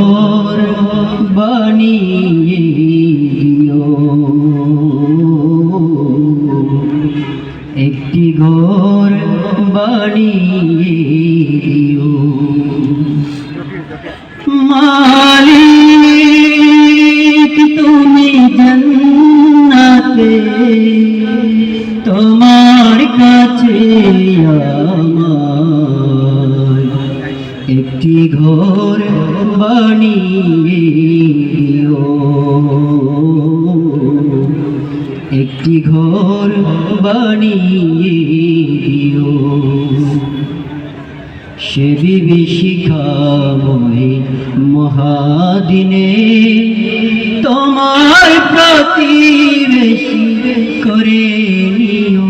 ঘর বানিয়ে দিও একটি ঘর বানিয়ে দিও মালিক তুমি জান্নাতে তোমার কাছে আমার একটি ঘর দিও একটি ঘর বানিয়ে দিও সে বিভীষিকাময় মহাদিনে তোমার প্রতিবেশী করে নিও।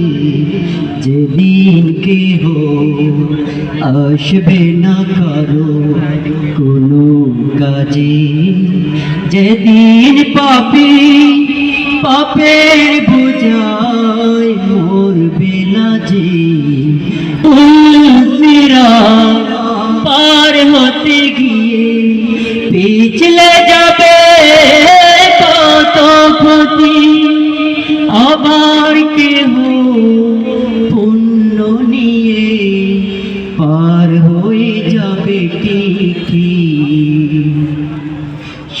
আসবে না কারও কোনো কাজে। যেদিন পাপি পাপের বোঝায় মোর বেলা যে। উলসিরা পার হতে গিয়ে পিছলে যাবে কত ক্ষতি। আবার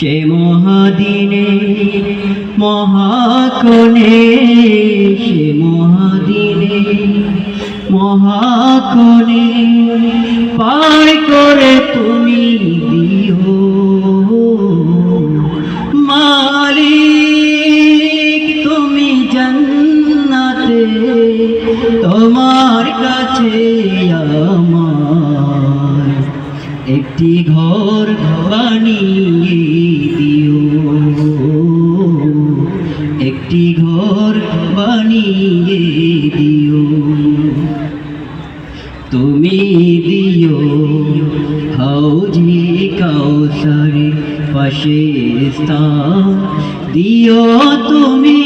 সে মহাদিনে মহাকনে সে মহাদিনে মহাকনে পার করে তুমি দিও। একটি ঘর বানিয়ে দিও। একটি ঘর বানিয়ে দিও। তুমি দিও হাউজি কাউসারে পাশে স্থান। দিও তুমি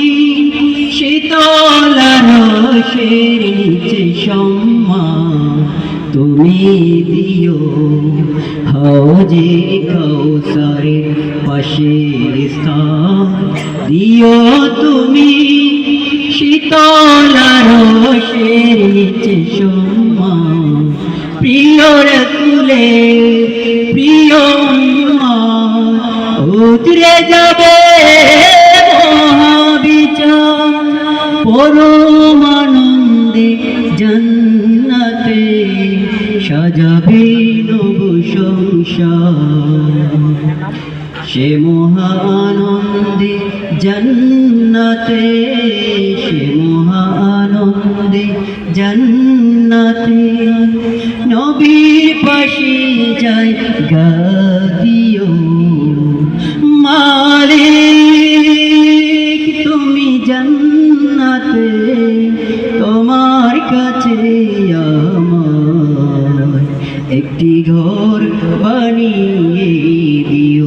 নিচে সম্মান। তুমি দিও হাউজি কাউসারে পাশে স্থান। দিও তুমি শীতলার রসের সম্মান। প্রিয় রসুলে, প্রিয় উতরে যাবে মহাবিচার। পরমানন্দে সে মহানন্দে জন্নতে, সে মহানন্দে জন্নতে। নবীর পাশে যায় গাদিও মালিক তুমি জন্নতে, তোমার কাছে আমার একটি ঘর বানিয়ে দিও।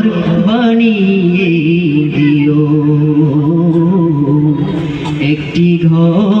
ঘর বানিয়ে দিও। একটি ঘর